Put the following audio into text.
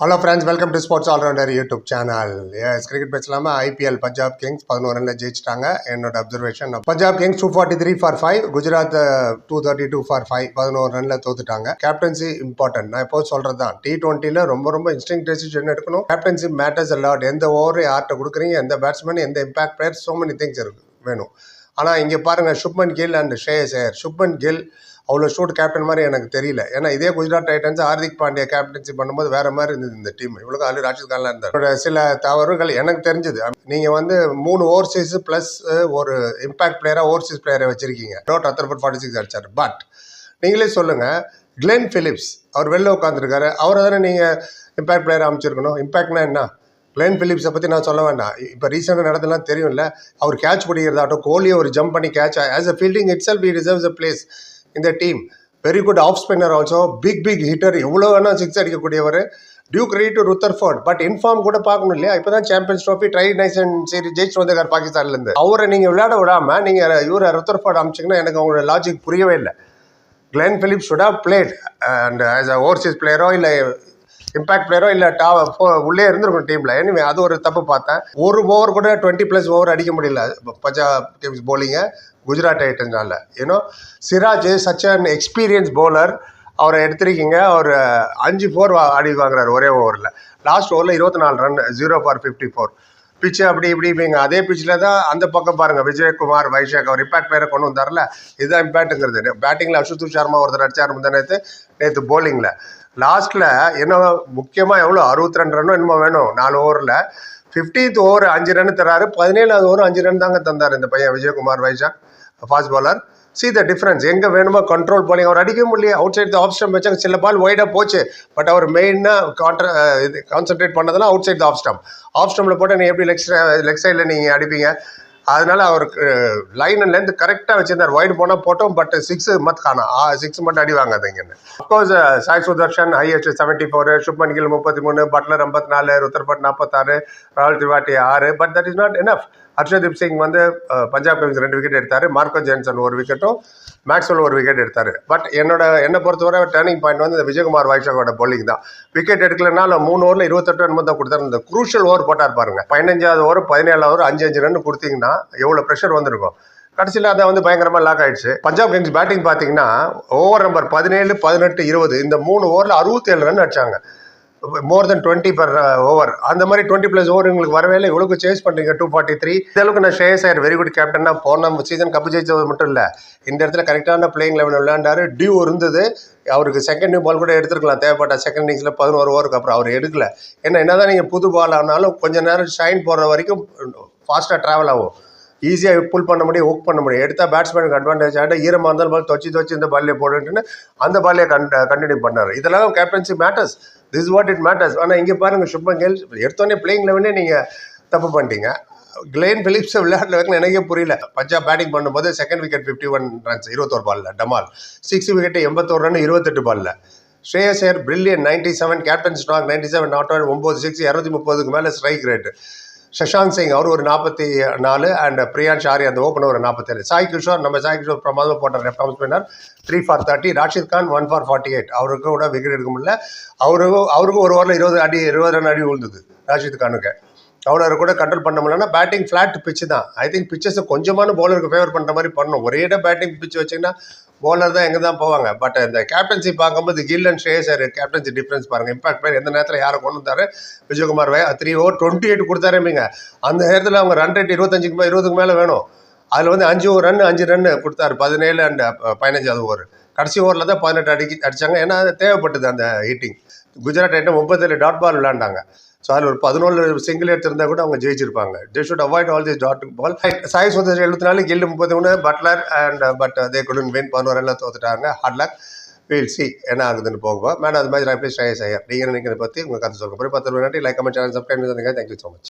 Hello friends welcome to sports allrounder YouTube channel yes cricket பேசலாமா? IPL Punjab Kings பதினோரு ரன்ல ஜெயிச்சிட்டாங்க. என்னோட observation Punjab Kings two forty three for five Gujarat two thirty two for five பதினோரு ரன்ல தோத்துட்டாங்க. Captaincy important நான் எப்போது சொல்கிறது தான் டி டுவெண்ட்டியில் ரொம்ப ரொம்ப இன்ஸ்டிங் டெசிஷன் எடுக்கணும். கேப்டன்சி மேட்டர்ஸ் அலாட் எந்த ஓவர் யார்கிட்ட கொடுக்குறீங்க எந்த பேட்ஸ்மேன் எந்த impact player so many things இருக்கு வேணும். ஆனால் இங்கே பாருங்கள் சுப்மன் கில் அண்ட் ஷேயஸ் ஐயர். சுப்மன் கில் அவ்வளோ ஷூட் கேப்டன் மாதிரி எனக்கு தெரியல. ஏன்னா இதே குஜராத் டைட்டன்ஸ் ஹார்திக் பாண்டியா கேப்டன்சி பண்ணும்போது வேறு மாதிரி இருந்தது இந்த டீம் இவ்வளோ அலி ராஷித் இருந்தார். சில தவறுகள் எனக்கு தெரிஞ்சது. நீங்கள் வந்து மூணு ஓவர்சீஸ் ப்ளஸ் ஒரு இம்பாக்ட் பிளேயராக ஓவர்சீஸ் பிளேயரை வச்சிருக்கீங்க. நோட் ரத்தர்பட் ஃபார்ட்டி சிக்ஸ் அடிச்சார். பட் நீங்களே சொல்லுங்கள் கிளென் ஃபிலிப்ஸ் அவர் வெளில உட்காந்துருக்காரு அவரை தானே நீங்கள் இம்பாக்ட் பிளேயர் அமைச்சிருக்கணும்? இம்பாக்ட்னா என்ன? கிளென் பிலிப்ஸை பற்றி நான் சொல்ல வேண்டாம். இப்போ ரீசெண்டாக நடந்தெல்லாம் தெரியும்ல அவர் கேட்ச் பிடிக்கிறதாகட்டும் கோலியை ஒரு ஜம்ப் பண்ணி catch as a fielding itself E reserves a place இந்த team very good off spinner also big big hitter எவ்வளோ வேணால் six அடிக்கக்கூடியவர். Due credit to Rutherford but in form கூட பார்க்கணும் இல்லையா? இப்போ தான் சாம்பியன்ஸ் ட்ரோஃபி ட்ரை நைசன் சரி ஜெயிச்சு வந்திருக்கார் பாகிஸ்தான்லேருந்து அவரை நீங்கள் விளையாட விடாமல் நீங்கள் இவரை ருத்தர்ஃபோர்ட் அமைச்சிங்கன்னா எனக்கு அவங்களோட லாஜிக் புரியவே இல்லை. Glenn Phillips should have played and as a overseas பிளேயரோ இல்லை இம்பாக்ட் பிளேயரோ இல்லை டா உள்ளே இருந்திருக்கும் டீமில் எனிவே அது ஒரு தப்பு பார்த்தேன். ஒரு ஓவர் கூட டுவெண்ட்டி ப்ளஸ் ஓவர் அடிக்க முடியல. பஞ்சாப் டீம்ஸ் போலிங்கை குஜராத் டைட்டன்ஸ்னால. ஏன்னோ Siraj such an experience bowler அவரை எடுத்திருக்கீங்க. அவர் அஞ்சு ஃபோர் ஆடி வாங்குறாரு ஒரே ஓவரில் லாஸ்ட் ஓவரில் இருபத்தி நாலு run zero for fifty four பிச்சு அப்படி இப்படி இப்படிங்க. அதே பிச்சில் தான் அந்த பக்கம் பாருங்கள் விஜயகுமார் வைஷாக் அவர் இம்பாக்ட் பேரை கொண்டு வந்தார்ல. இதுதான் இம்பாக்ட்டுங்கிறது பேட்டிங்கில் அசுதோஷ் சர்மா ஒருத்தர் அடிச்சார் முந்தா நேற்று நேற்று போலிங்கில் லாஸ்ட்டில் என்ன முக்கியமாக எவ்வளோ அறுபத்தி ரெண்டு ரன்னும் என்னமோ வேணும். நாலு ஓவரில் ஃபிஃப்டீத் ஓவர் அஞ்சு ரன் தராரு. பதினேழாவது ஓவர் அஞ்சு ரன் தாங்க தந்தார் இந்த பையன் Vijayakumar Vyshak fast bowler see the difference எங்கே வேணுமோ கண்ட்ரோல் பண்ணி அவர் அடிக்க முடியல அவுட் சைட் ஆஃப் ஸ்டம்ப் வச்சாங்க. சில பால் ஒய்டாக போச்சு. பட் அவர் மெயினாக கான்ட்ர இது கான்சென்ட்ரேட் பண்ணதெல்லாம் outside off stump off ஸ்டம்பில் போட்டு நீங்கள் எப்படி லெக் லெக் சைடில் நீங்கள் அடிப்பீங்க? அதனால அவருக்கு லைன் அண்ட் லென்த் கரெக்டாக வச்சிருந்தார். ஒயிட் போனால் போட்டோம் பட் சிக்ஸ் மத் காணும் சிக்ஸ் மட்டும் அடி வாங்காது இங்கன்னு of course Sai Sudharsan highest seventy four Shubman Gill முப்பத்தி மூணு பட்லர் ஐம்பத்தி நாலு ருத்தர்பட் நாற்பத்தாறு ராகுல் திவாட்டி ஆறு but that is not enough Harshdeep Singh வந்து பஞ்சாப் கிங்ஸ் ரெண்டு விக்கெட் எடுத்தார். மார்க்கோ ஜேன்சன் ஒரு விக்கெட்டும் மேக்ஸ்வெல் ஒரு விக்கெட் எடுத்தார். பட் என்னோட என்னை பொறுத்தவரை டேர்னிங் பாயிண்ட் வந்து இந்த விஜயகுமார் வைஷாகோட bowling தான். விக்கெட் எடுக்கலனால மூணு ஓவரில் இருபத்தெட்டு ரன் தான் கொடுத்தாரு. இந்த குரூஷியல் ஓவர் போட்டார் பாருங்க. பதினஞ்சாவது ஓவர் பதினேழாவது ஓவர் அஞ்சு அஞ்சு ரன் கொடுத்தீங்கன்னா எவ்வளோ ப்ரெஷர் வந்திருக்கும். கடைசியில் அதை வந்து பயங்கரமாக லாக் ஆயிடுச்சு. பஞ்சாப் கிங்ஸ் பேட்டிங் பார்த்தீங்கன்னா ஓவர் நம்பர் பதினேழு பதினெட்டு இருபது இந்த மூணு ஓவரில் அறுபத்தேழு ரன் அடிச்சாங்க. More than twenty per over அந்த மாதிரி டுவெண்ட்டி ப்ளஸ் ஓவர் உங்களுக்கு வரவே இல்லை. இவ்வளோக்கு சேஸ் பண்ணுறீங்க டூ ஃபார்ட்டி த்ரீ இந்த அளவுக்கு நான் ஷேஸ் ஆயர் வெரி குட் கேப்டன்னா போன சீசன் கப்பு ஜெயிச்சது மட்டும் இல்லை. இந்த இடத்துல கரெக்டான பிளேயிங் லெவலில் விளையாண்டாரு. டியூ இருந்தது. அவருக்கு செகண்ட் நியூ பால் கூட எடுத்துருக்கலாம். தேவைப்பட்ட செகண்ட் இன்னிங்ஸில் பதினோரு ஓவருக்கு அப்புறம் அவர் எடுக்கல. ஏன்னா என்னதான் நீங்கள் புது பால் ஆனாலும் கொஞ்ச நேரம் ஷைன் போடுற வரைக்கும் ஃபாஸ்ட்டாக ட்ராவல் ஆகும். ஈஸியாக புல் பண்ண முடியும் ஹுக் பண்ண முடியும். எடுத்தால் பேட்ஸ்மேனுக்கு அட்வான்டேஜ் ஆகிட்டு ஈரமாக இருந்தாலும் பால் தொச்சு தொச்சு இந்த பால்லே போட்டுன்னு அந்த பால்லே கன் கண்டினியூ பண்ணார். இதெல்லாம் captaincy matters this what it matters ஆனால் இங்கே பாருங்கள் சுப்மன் கேல் எடுத்தோடனே பிளேயிங் லெவனே நீங்கள் தப்பு பண்ணிட்டீங்க. கிளெயின் பிலிப்ஸை விளையாடுற வரைக்கும் எனக்கே புரியல. பஞ்சாப் பேட்டிங் பண்ணும்போது second wicket fifty one runs இருபத்தோரு பாலில் டமால். சிக்ஸ் விக்கெட் எண்பத்தோரு ரன் இருபத்தெட்டு பாலில் Shreyas Iyer brilliant ninety seven captain stock ninety seven not ஒன்பது சிக்ஸ் இரநூத்தி முப்பதுக்கு மேலே ஸ்ட்ரைக் ரேட்டு சஷாந்த் சிங் அவர் ஒரு நாற்பத்தி நாலு அண்ட் பிரியான்ஷ் ஆரி அந்த ஓப்பனர் ஒரு நாற்பத்தேழு சாய் கிஷோர் நம்ம சாய் கிஷோர் பிரமாதம் போட்ட left arm spinner three for thirty Rashid Khan one for forty eight அவருக்கு கூட விக்கெட் எடுக்க முடியல. அவருக்கும் அவருக்கும் ஒரு ஓவரில் இருபது அடி இருபது ரன் அடி விழுந்தது ராஷித் கானுக்கு அவரை கூட கண்ட்ரோல் பண்ண முடியலன்னா பேட்டிங் ஃப்ளாட் பிச்சு தான். ஐ திங்க் பிச்சஸை கொஞ்சமான பவுலருக்கு ஃபேவர் பண்ணுற மாதிரி பண்ணணும். இடம் பேட்டிங் பிச்சு வச்சிங்கன்னா போலர் தான் எங்கே தான் போவாங்க. பட் இந்த கேப்டன்சி பார்க்கும்போது கில் அண்ட் ஷேஸ் கேப்டன்சி டிஃப்ரென்ஸ் பாருங்க. இம்பாக்ட் பேர் எந்த நேரத்தில் யாரை கொண்டு வந்தாரு? விஜயகுமார் வே த்ரீ ஓவர் டுவெண்ட்டி எயிட் கொடுத்தாருமீங்க அந்த நேரத்தில் அவங்க ரன் ரேட் இருபத்தஞ்சுக்கு மேலே இருபதுக்கு மேலே வேணும். அதில் வந்து அஞ்சு ஓவர் ரன் அஞ்சு ரன் கொடுத்தாரு. பதினேழு அண்ட் uh, பதினஞ்சாவது ஓவர் கடைசி ஓவரில் தான் பதினெட்டு அடிக்கி அடித்தாங்க ஏன்னா தேவைப்பட்டது அந்த ஹீட்டிங் குஜராத் ஐட்டம் முப்பத்தேழு டாட் பால் விளாண்டாங்க சாரி ஒரு பதினோரு சிங்கிள் எடுத்திருந்தா கூட அவங்க ஜெயிச்சிருப்பாங்க. They should avoid all this dot ball Sai Sundar எழுபத்தி நாலு கில்லு முப்பத்தி ஒன்று பட்லர் அண்ட் பட் அதே குடன் வின் பதினோரு எல்லாம் தோத்துட்டாங்க. ஹார்ட் லக் வீல் சி என்ன ஆகுதுன்னு போகும்போது. மேடம் அது மாதிரி நான் போய் ஐயர் நீங்கள் நினைக்கிறத பற்றி உங்கள் கருத்து சொல்லுங்கள் பத்து ரூபாய் நன்றி. லைக் கமெண்ட் சேனல் சப்ஸ்கிரைப் பண்ணுங்க தேங்க்யூ ஸோ மச்